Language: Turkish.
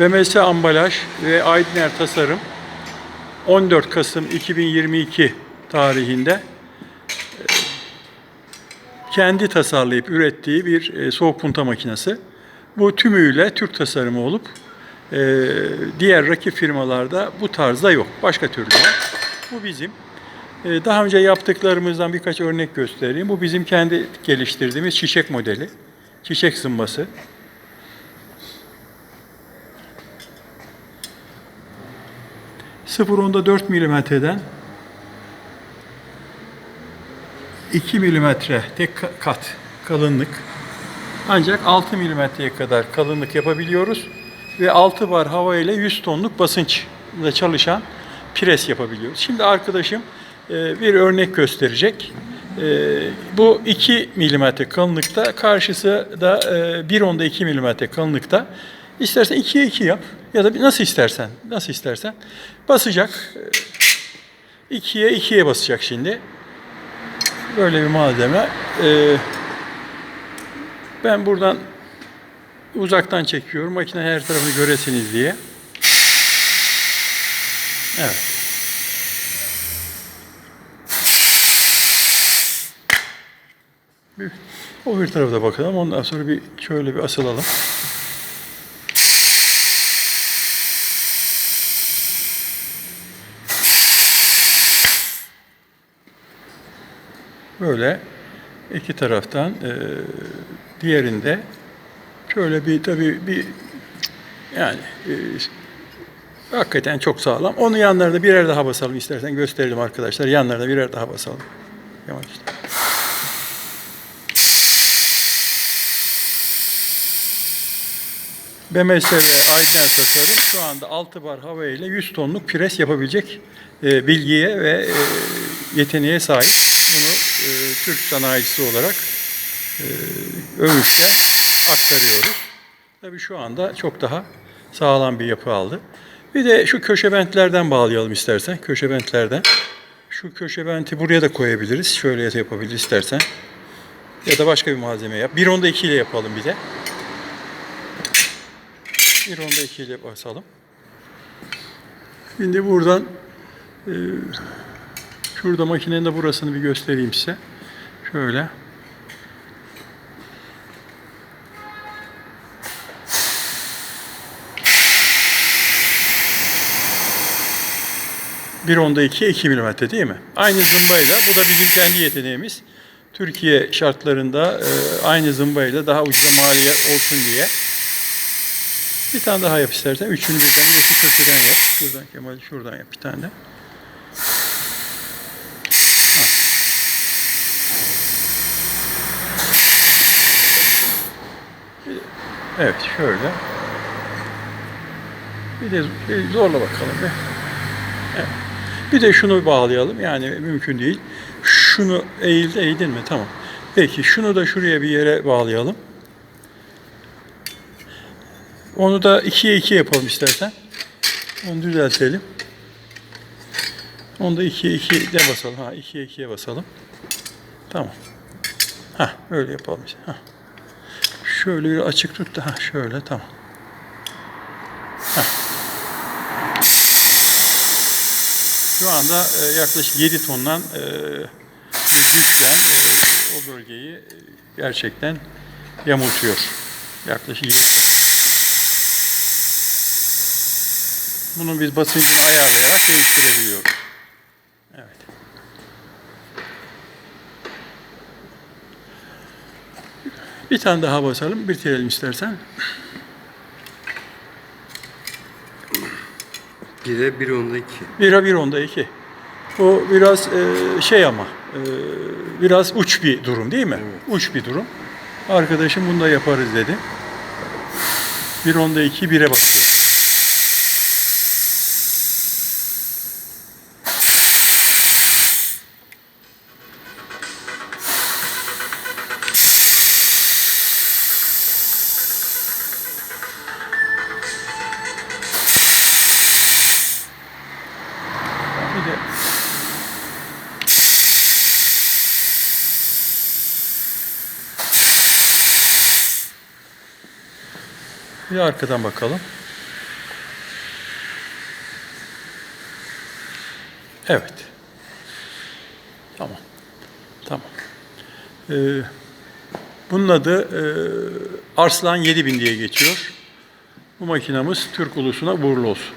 BMS Ambalaj ve Aydner Tasarım 14 Kasım 2022 tarihinde e, kendi tasarlayıp ürettiği bir e, soğuk punta makinesi. Bu tümüyle Türk tasarımı olup e, diğer rakip firmalarda bu tarzda yok. Başka türlü var. Bu bizim. Daha önce yaptıklarımızdan birkaç örnek göstereyim. Bu bizim kendi geliştirdiğimiz çiçek modeli. Çiçek zımbası. Sıfır onda 4 milimetreden 2 milimetre tek ka- kat kalınlık ancak 6 milimetreye kadar kalınlık yapabiliyoruz ve 6 bar hava ile 100 tonluk basınçla çalışan pres yapabiliyoruz. Şimdi arkadaşım e, bir örnek gösterecek. E, Bu 2 milimetre kalınlıkta, karşısı da e, 1 onda 2 milimetre kalınlıkta. İstersen 2'ye 2 yap ya da nasıl istersen, nasıl istersen basacak. 2'ye 2'ye basacak şimdi. Böyle bir malzeme. Ee, ben buradan uzaktan çekiyorum. Makine her tarafını göresiniz diye. Evet. O bir tarafa bakalım. Ondan sonra bir şöyle bir asılalım. Böyle iki taraftan e, diğerinde şöyle bir tabii bir yani e, hakikaten çok sağlam. Onu yanlarında birer daha basalım istersen gösterelim arkadaşlar. Yanlarında birer daha basalım. Yavaş. BMS ve Aydın Tasarım şu anda 6 bar hava ile 100 tonluk pres yapabilecek e, bilgiye ve e, yeteneğe sahip. Bunu Türk sanayicisi olarak e, aktarıyoruz. Tabii şu anda çok daha sağlam bir yapı aldı. Bir de şu köşe bentlerden bağlayalım istersen. Köşe bentlerden. Şu köşe benti buraya da koyabiliriz. Şöyle yapabiliriz istersen. Ya da başka bir malzeme yap. Bir onda iki ile yapalım bir de. Bir onda iki ile basalım. Şimdi buradan e, şurada makinenin de burasını bir göstereyim size. Şöyle. Bir onda iki, iki milimetre değil mi? Aynı zımbayla, bu da bizim kendi yeteneğimiz. Türkiye şartlarında e, aynı zımbayla daha ucuza maliyet olsun diye. Bir tane daha yap istersen. Üçünü birden yap, köşeden yap. Şuradan Kemal, şuradan yap bir tane de. Evet, şöyle. Bir de bir zorla bakalım bir. Evet. Bir de şunu bağlayalım. Yani mümkün değil. Şunu eğildi, eğdin mi? Tamam. Peki şunu da şuraya bir yere bağlayalım. Onu da ikiye iki yapalım istersen. Onu düzeltelim. Onu da ikiye iki de basalım. Ha, ikiye ikiye basalım. Tamam. Ha, öyle yapalım. Ha. Şöyle bir açık tut da şöyle tamam. Şu anda e, yaklaşık 7 tondan e, güçten e, o bölgeyi gerçekten yamultuyor. Yaklaşık 7 ton. Bunun biz basıncını ayarlayarak değiştirebiliyoruz. Evet. Bir tane daha basalım, bitirelim istersen. Bire bir onda iki. Bira bir onda iki. O biraz e, şey ama, e, biraz uç bir durum değil mi? Uç bir durum. Arkadaşım bunu da yaparız dedi. Bir onda iki, bire bakıyor. gibi. Bir arkadan bakalım. Evet. Tamam. Tamam. Ee, bunun adı e, Arslan 7000 diye geçiyor. Bu makinamız Türk ulusuna uğurlu olsun.